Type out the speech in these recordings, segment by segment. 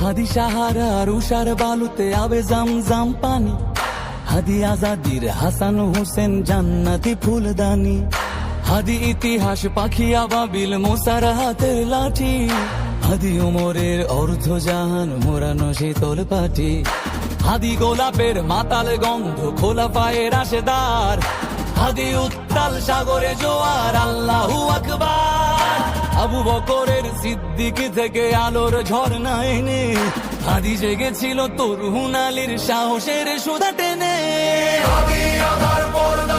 হাদি সাহারার উষার বালুতে আবে জাম জাম পানি। হাদি আজাদির হাসান হোসেন জান্নাতি ফুলদানি। হাদি ইতিহাস পাখি আবাবিল মোসার হাতের লাঠি। হাদি উমরের অর্ধ জাহান মোরানো শীতল পাটি। হাদি গোলাপের মাতাল গন্ধ খোলা পায়ের আশেদার হাদি উত্তাল সাগরে জোয়ার, আল্লাহু আকবার। আবু বকরের সিদ্দিক থেকে আলোর ঝর্ণা এনে, হাদি জেগেছিল তরুণ আলীর সাহসের সুদা টেনে। আদি আধার পর্দা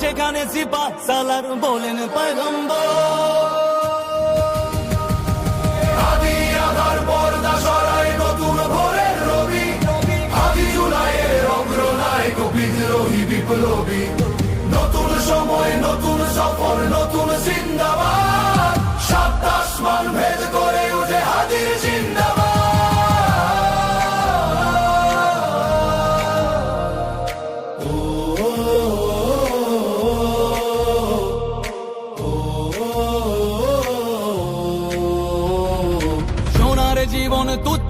সেখানে সিপা সালার বলেন পয়গম্বর।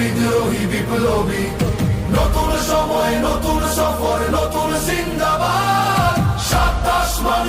বিদ্রোহী বিপ্লবী। নতুন সময় নতুন সফর নতুন জিন্দাবাদ। সাতাশ আসমান